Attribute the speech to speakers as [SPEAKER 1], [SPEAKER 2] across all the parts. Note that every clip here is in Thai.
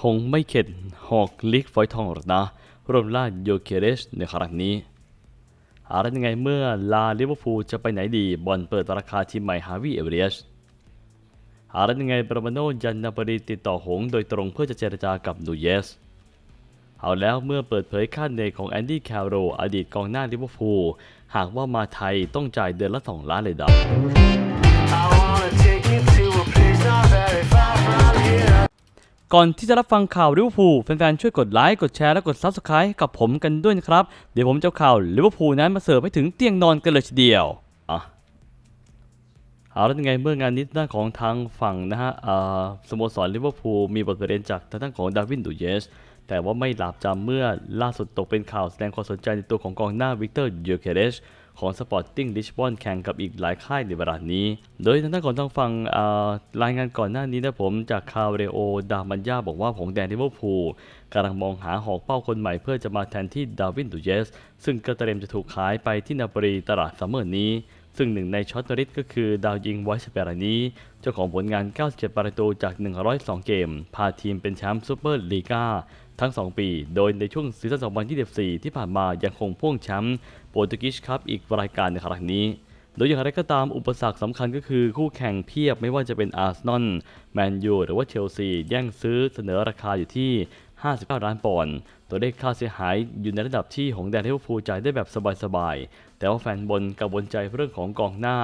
[SPEAKER 1] คงไม่เข็ดหอกลิกฝอยทองหรอกนะรวมล่าโยเคเรสในครั้งนี้หาได้ยังไงเมื่อลาลิเวอร์พูลจะไปไหนดีบอลเปิดราคาทีมใหม่ฮาวิเอเวเรสหาได้ยังไงบรามาโนยันนาปรีติดต่อหงโดยตรงเพื่อจะเจรจากับนูเยสเอาแล้วเมื่อเปิดเผยค่าเหนื่อยของแอนดี้แคโรอดีตกองหน้าลิเวอร์พูลหากว่ามาไทยต้องจ่ายเดือนละ 2 ล้านเลยดับ ก่อนที่จะรับฟังข่าวลิเวอร์พูลแฟนๆช่วยกดไลค์กดแชร์และกด Subscribe ให้กับผมกันด้วยนะครับ เดี๋ยวผมจะข่าวลิเวอร์พูลนั้นมาเสิร์ฟให้ถึงเตียงนอนกันเลยทีเดียวอะเอาแล้วยังไงเมื่องานนี้ด้านของทางฝั่งนะฮะสโมสรลิเวอร์พูลมีบทเรียนจากทางด้านของดาวินดูเยสแต่ว่าไม่หลาบจำเมื่อล่าสุดตกเป็นข่าวแสดงความสนใจในตัวของกองหน้าวิกเตอร์ยูเคเรส ของสปอร์ติ้งลิชบอนแข่งกับอีกหลายค่ายในเวลานี้ โดยทางด้านของทางฝั่งรายงานก่อนหน้านี้นะผมจากคาเรโอดามันยาบอกว่าผงแดงลิเวอร์พูลกำลังมองหาหอกเป้าคนใหม่เพื่อจะมาแทนที่ดาวินดูเยส ซึ่งก็เตรียมจะถูกขายไปที่นาปรีตลาดซัมเมอร์นี้ ซึ่งหนึ่งในช็อตริสก็คือดาวยิงไวส์เปรานี้เจ้าของผลงาน 97 ประตูจาก 102 เกม พาทีมเป็นแชมป์ซูเปอร์ลีกาทั้ง 2 ปี โดยในช่วงซีซั่น 2024 ที่ผ่านมายังคงพ่วงแชมป์โปรตุเกสครับอีกรายการในครั้งนี้โดยอย่างไรก็ตามอุปสรรคสำคัญก็คือคู่แข่งเพียบไม่ว่าจะเป็นอาร์เซนอลแมนยูหรือว่าเชลซี แย่งซื้อเสนอราคาอยู่ที่ 59 ล้านปอนด์ ตัวเลขค่าเสียหายอยู่ในระดับที่ของแดนลิเวอร์พูลจ่ายได้แบบสบายๆ แต่ว่าแฟนบอลกังวลใจเรื่องของกองหน้า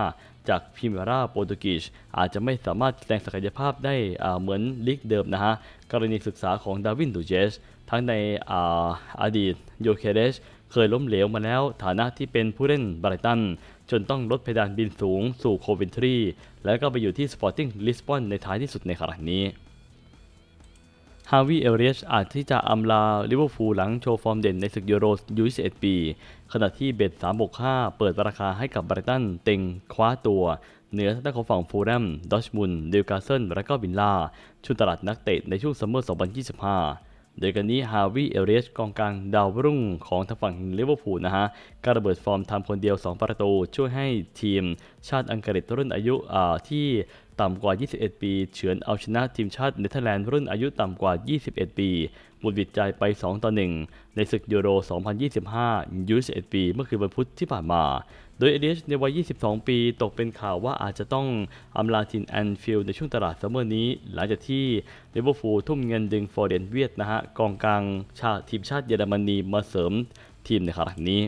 [SPEAKER 1] จากพรีเมราโปรตุกีสอาจจะไม่สามารถแสดงศักยภาพได้เหมือนลีกเดิมนะฮะ กรณีศึกษาของดาวินดูเจสทั้งในออดีตโยเคเรสเคยล้มเหลวมาแล้วฐานะที่เป็นผู้เล่นบริตัน จนต้องลดเพดานบินสูงสู่โควินทรี แล้วก็ไปอยู่ที่สปอร์ติ้งลิสบอนในท้ายที่สุดในครั้งนี้ ฮาวิเอเรียชอาจที่จะอำลาลิเวอร์พูลหลังโชว์ฟอร์มเด่นในศึกยูโรยู21ปี ขณะที่เบ็ด365 เปิดราคาให้กับไบรตันเต็งคว้าตัว เหนือทางด้านของฝั่งฟูแลมดอชมุนเดลกาเซนและก็วินล่า ชุดตลาดนักเตะในช่วงซัมเมอร์ 2025 โดยกันนี้ฮาวิเอเรียชกองกลางดาวรุ่งของทางฝั่งลิเวอร์พูลนะฮะก็ระเบิดฟอร์มทำคนเดียว 2 ประตู ช่วยให้ทีมชาติอังกฤษรุ่นอายุที่ ต่ำกว่า 21 ปี เฉือนเอาชนะทีมชาติเนเธอร์แลนด์รุ่นอายุต่ำกว่า 21 ปีหมดวิดใจไป 2 ต่อ 1 ในศึกยูโร 2025 ยู21 ปี เมื่อคืนวันพุธที่ผ่านมา โดยเอเดชในวัย 22 ปีตกเป็นข่าวว่าอาจจะต้องอำลาทินแอนฟิลในช่วงตลาดซัมเมอร์นี้ หลังจากที่ลิเวอร์พูลทุ่มเงินดึงฟอร์เดนเวียดนะฮะกองกลางชาติทีมชาติเยอรมนีมาเสริมทีมในครั้งนี้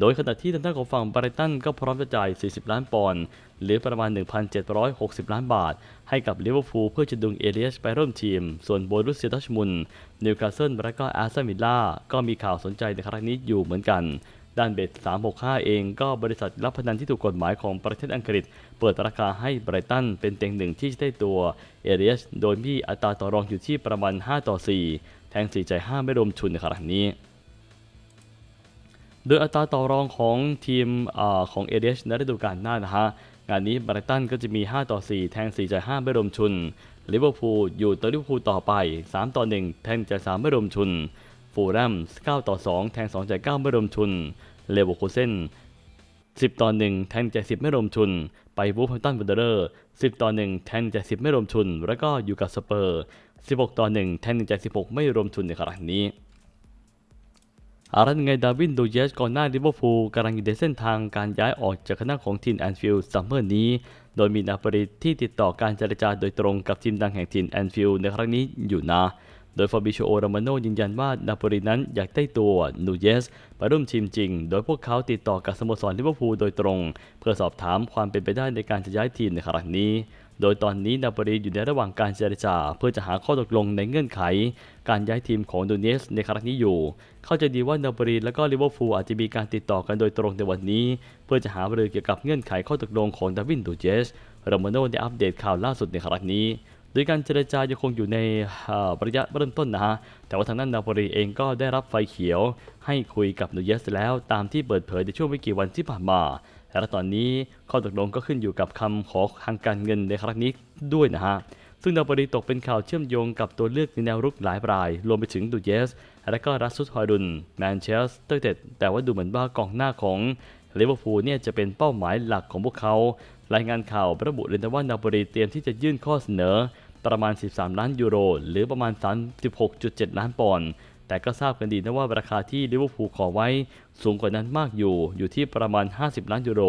[SPEAKER 1] โดยขณะที่ทางด้านของฝั่งบริตันก็พร้อมจะจ่าย 40 ล้านปอนด์หรือประมาณ 1,760 ล้านบาท ให้กับลิเวอร์พูลเพื่อจะดึงเอเลียสไปร่วมทีม ส่วนโบรุสเซียดอร์ทมุนนิวคาสเซิลและก็อาร์เซนวิลล่าก็มีข่าวสนใจในครั้งนี้อยู่เหมือนกันด้านเบ็ด365 เองก็บริษัทรับพนันที่ถูกกฎหมายของประเทศอังกฤษ เปิดราคาให้ไบรตันเป็นเต็งหนึ่งที่จะได้ตัวเอเลียสโดยมีอัตราต่อรองอยู่ที่ประมาณ 5 ต่อ 4 แทง4ใจ5ไม่รวมชุนในครั้งนี้ โดยอัตราต่อรองของทีมอของเอเดชในฤดูกาลหน้านะฮะ งานนี้บรตันก็จะมี 5 ต่อ 4 แทง 4จ่าย5ไม่รวมชุนลิเวอร์พูลอยู่ต่อลิเวอร์พูลต่อไป 3 ต่อ 1 แทงจ่าย3ไม่รวมชุน ฟูลแลม9ต่อ 2 แทง2จ่าย9ไม่รวมชุน เลเวอร์คูเซน10 ต่อ 1 แทงจ่าย10 ไม่รวมชุน ไปวูฟแฮมตันวันเดอร์10 ต่อ 1 แทงจ่าย10 ไม่รวมชุน แล้วก็อยู่กับสเปอร์ 16 ต่อ 1 แทงจ่าย16 ไม่รวมชุนในครั้งนี้ อารันไงดาวินดูเยสก่อนหน้าลิเวอร์พูลกำลังอยู่ในเส้นทางการย้ายออกจากคณะของทีมแอนฟิลด์ซัมเมอร์นี้ โดยมีนาปริที่ติดต่อการเจรจาโดยตรงกับทีมดังแห่งทีมแอนฟิลด์ในครั้งนี้อยู่นะ โดยฟาบิโชโอรามานโนยืนยันว่านาโปลีนั้นอยากได้ตัวนูเยสไปร่วมทีมจริง โดยพวกเขาติดต่อกับสโมสรลิเวอร์พูลโดยตรง เพื่อสอบถามความเป็นไปได้ในการจะย้ายทีมในครั้งนี้ โดยตอนนี้นาโปลีอยู่ในระหว่างการเจรจา เพื่อจะหาข้อตกลงในเงื่อนไข การย้ายทีมของดูเนสในครั้งนี้อยู่ เข้าใจดีว่านาโปลีและก็ลิเวอร์พูลอาจจะมีการติดต่อกันโดยตรงในวันนี้ เพื่อจะหาบรือเกี่ยวกับเงื่อนไขข้อตกลงของดาวินดูเจสโรมาโนได้อัปเดตข่าวล่าสุดในครั้งนี้ โดยการเจรจายังคงอยู่ในระยะเริ่มต้นนะฮะ แต่ว่าทางด้านนาโปลีเองก็ได้รับไฟเขียวให้คุยกับนูเยสแล้วตามที่เปิดเผยในช่วงไม่กี่วันที่ผ่านมาและตอนนี้ข้อตกลงก็ขึ้นอยู่กับคำขอทางการเงินในครั้งนี้ด้วยนะฮะ ซึ่งนาโปลีตกเป็นข่าวเชื่อมโยงกับตัวเลือกในแนวรุกหลายราย รวมไปถึงดูเยส และก็รัสซุสฮอยรุนแมนเชสเตอร์เต็ดแต่ว่าดูเหมือนว่ากองหน้าของลิเวอร์พูลเนี่ยจะเป็นเป้าหมายหลักของพวกเขา รายงานข่าวระบุเลยนะว่านาโปลีเตรียมที่จะยื่นข้อเสนอประมาณ 13 ล้านยูโร หรือประมาณ 36.7 ล้านปอนด์แต่ก็ทราบกันดีนะว่าราคาที่ลิเวอร์พูลขอไว้ สูงกว่านั้นมากอยู่ อยู่ที่ประมาณ 50 ล้านยูโร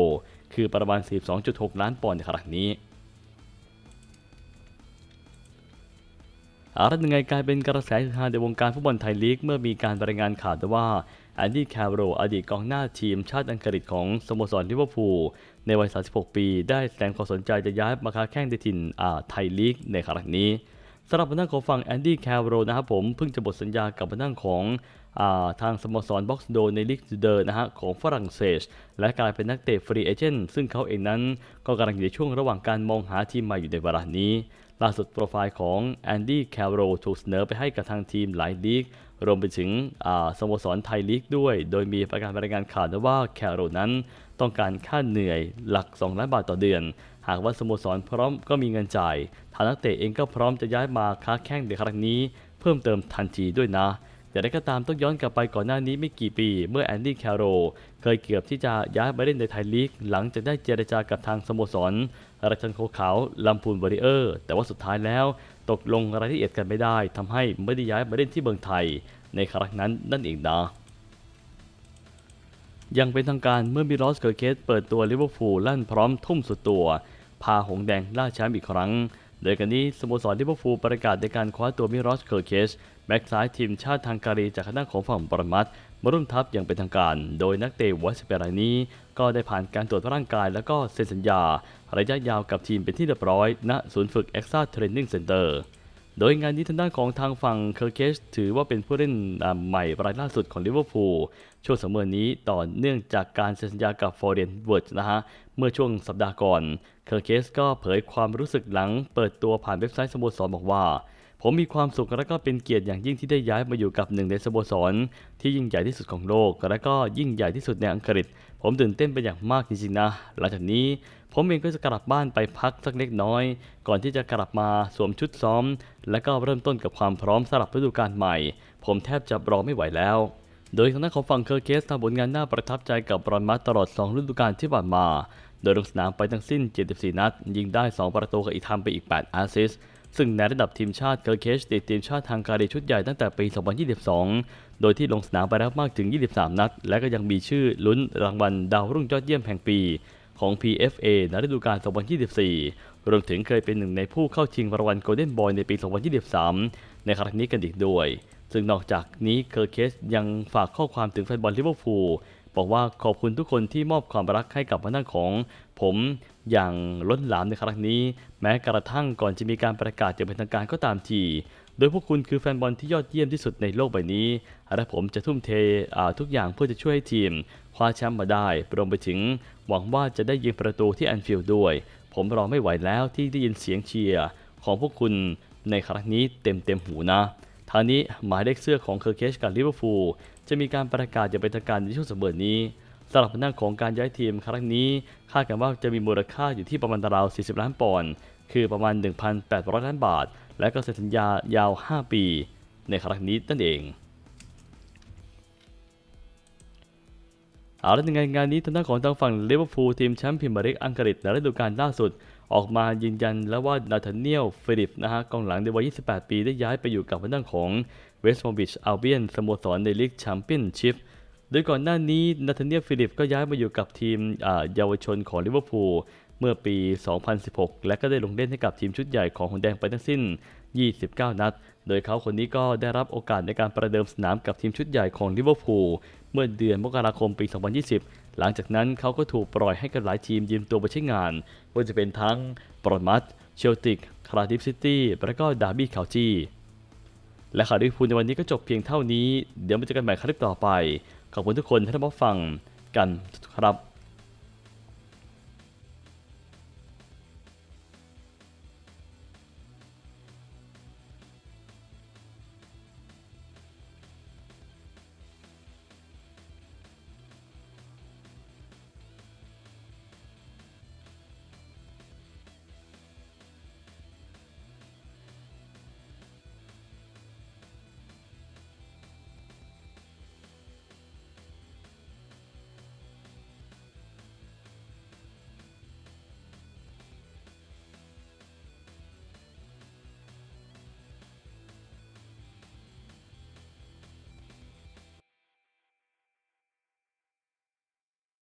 [SPEAKER 1] คือประมาณ42.6 ล้านปอนด์ในขณะนี้อาร์ตยังไงกลายเป็นกระแสฮือฮาในวงการฟุตบอลไทยลีกเมื่อมีการรายงานข่าวว่า แอนดี้แคโรอดีตกองหน้าทีมชาติอังกฤษของสโมสรลิเวอร์พูลในวัย 36 ปี ได้แสดงความสนใจจะย้ายมาค้าแข่งในถิ่นอ่าไทยลีกในครั้งนี้สำหรับทางด้านของฝั่งแอนดี้แคโรนะครับผมเพิ่งจะหมดสัญญากับทางด้านของาทางสโมสรบ็อกซ์โดในลีกเดอร์นะฮะของฝรั่งเศส และกลายเป็นนักเตะฟรีเอเจนต์ซึ่งเขาเองนั้นก็กำลังอยู่ในช่วงระหว่างการมองหาทีมใหม่อยู่ในเวลานี้ล่าสุดโปรไฟล์ของแอนดี้แคโรถูกเสนอไปให้กับทางทีมหลายลีก รวมไปถึงสโมสรไทยลีกด้วย โดยมีประกาศรายงานข่าวว่าแคโรนั้นต้องการค่าเหนื่อยหลัก 2 ล้านบาทต่อเดือน หากว่าสโมสรพร้อมก็มีเงินจ่ายทางนักเตะเองก็พร้อมจะย้ายมาค้าแข่งในครั้งนี้เพิ่มเติมทันทีด้วยนะอย่างไรก็ตามต้องย้อนกลับไปก่อนหน้านี้ไม่กี่ปี เมื่อแอนดี้แคโรเคยเกือบที่จะย้ายมาเล่นในไทยลีก หลังจากได้เจรจากับทางสโมสรราชันโคขาวลำพูนวอริเออร์ แต่ว่าสุดท้ายแล้ว ตกลงรายละเอียดกันไม่ได้ทำให้ไม่ได้ย้ายมาเล่นที่เมืองไทย ในครั้งนั้นนั่นเองนะยังเป็นทางการเมื่อมิรอสเกอร์เคสเปิดตัวลิเวอร์พูลลั่นพร้อมทุ่มสุดตัว พาหงแดงล่าแชมป์อีกครั้งโดยกันนี้สโมสรลิเวอร์พูลประกาศในการคว้าตัวมิรอสเกอร์เคสแบ็กซ้ายทีมชาติทางการีจากคณะของฝั่งปรมัต มาร่วมทัพอย่างเป็นทางการ โดยนักเตะวัชเปรายนี้ ก็ได้ผ่านการตรวจร่างกายแล้วก็เซ็นสัญญา ระยะยาวกับทีมเป็นที่เรียบร้อย ณศูนย์ฝึกเอ็กซาเทรนนิ่งเซ็นเตอร์ โดยงานนี้ทางด้านของทางฝั่งเคอร์เคสถือว่าเป็นผู้เล่นใหม่รายล่าสุดของลิเวอร์พูลช่วงสมเมอนี้ต่อเนื่องจากการเซ็นสัญญากับฟอร์เรนเวิร์ดนะฮะ เมื่อช่วงสัปดาห์ก่อนเคอร์เคสก็เผยความรู้สึกหลังเปิดตัวผ่านเว็บไซต์สโมสรบอกว่า ผมมีความสุขและก็เป็นเกียรติอย่างยิ่งที่ได้ย้ายมาอยู่กับหนึ่งในสโมสร ที่ยิ่งใหญ่ที่สุดของโลก และก็ยิ่งใหญ่ที่สุดในอังกฤษ ผมตื่นเต้นเป็นอย่างมากจริงๆนะหลังจากนี้ ผมเองก็จะกลับบ้านไปพักสักเล็กน้อย ก่อนที่จะกลับมาสวมชุดซ้อม และก็เริ่มต้นกับความพร้อมสำหรับฤดูกาลใหม่ ผมแทบจะรอไม่ไหวแล้ว โดยทางด้านของฝั่งเคอร์เคสทำผลงานน่าประทับใจกับบรอนมัสตลอด 2 ฤดูกาลที่ผ่านมา โดยลงสนามไปทั้งสิ้น 74 นัด ยิงได้ 2 ประตูกับอีกทำไปอีก 8 แอสซิสซึ่งในระดับทีมชาติเคอร์เคสติดทีมชาติทางการีชุดใหญ่ตั้งแต่ปี 2022 โดยที่ลงสนามไปแล้วมากถึง 23 นัด และก็ยังมีชื่อลุ้นรางวัลดาวรุ่งยอดเยี่ยมแห่งปี ของ PFA ในฤดูกาล 2024 รวมถึงเคยเป็นหนึ่งในผู้เข้าชิงรางวัลโกลเด้นบอยในปี 2023 ในครั้งนี้กันอีกด้วย ซึ่งนอกจากนี้เคอร์เคสยังฝากข้อความถึงแฟนบอลลิเวอร์พูลบอกว่าขอบคุณทุกคนที่มอบความรักให้กับมานั่งของผมอย่างล้นหลามในครั้งนี้ แม้กระทั่งก่อนจะมีการประกาศอย่างเป็นทางการก็ตามที โดยพวกคุณคือแฟนบอลที่ยอดเยี่ยมที่สุดในโลกใบนี้ และผมจะทุ่มเททุกอย่างเพื่อจะช่วยให้ทีม คว้าแชมป์มาได้รวมไปถึง หวังว่าจะได้ยิงประตูที่แอนฟิลด์ด้วย ผมรอไม่ไหวแล้วที่ได้ยินเสียงเชียร์ของพวกคุณในครั้งนี้เต็มเต็มหูนะทางนี้หมายเลขเสื้อของเคอร์เคชกับลิเวอร์พูลจะมีการประกาศอย่างเป็นทางการในช่วงสัปดาห์นี้สำหรับหน้าของการย้ายทีมครั้งนี้ คาดกันว่าจะมีมูลค่าอยู่ที่ประมาณราว 40 ล้านปอนด์ คือประมาณ 1,800 ล้านบาท และก็เซ็นสัญญายาว 5 ปี ในครั้งนี้นั่นเองเอาละในงานงานนี้ทางด้านของทางฝั่งลิเวอร์พูลทีมแชมป์พรีเมียร์ลีกอังกฤษในฤดูกาลล่าสุด ออกมายืนยันแล้วว่านาธาเนียลฟิลิปนะฮะกองหลังในวัย 28 ปีได้ย้ายไปอยู่กับทางด้านของเวสต์บอมบิชอัลเบียนสโมสรในลีกแชมเปี้ยนชิพโดยก่อนหน้านี้นาธาเนียลฟิลิปก็ย้ายมาอยู่กับทีมเยาวชนของลิเวอร์พูล เมื่อปี 2016 และก็ได้ลงเล่นให้กับทีมชุดใหญ่ของหงแดงไปทั้งสิ้น 29 นัด โดยเขาคนนี้ก็ได้รับโอกาสในการประเดิมสนามกับทีมชุดใหญ่ของลิเวอร์พูลเมื่อเดือนมกราคมปี 2020 หลังจากนั้นเขาก็ถูกปล่อยให้กับหลายทีมยืมตัวไปใช้งานว่าจะเป็นทั้งบรอนมัตเชลติกคาราดิฟซิตี้และก็ดาร์บี้คาวจีและข่าวลิเวอร์พูลในวันนี้ก็จบเพียงเท่านี้ เดี๋ยวมาเจอกันใหม่คลิปต่อไป ขอบคุณทุกคนที่ได้รับฟังกันครับ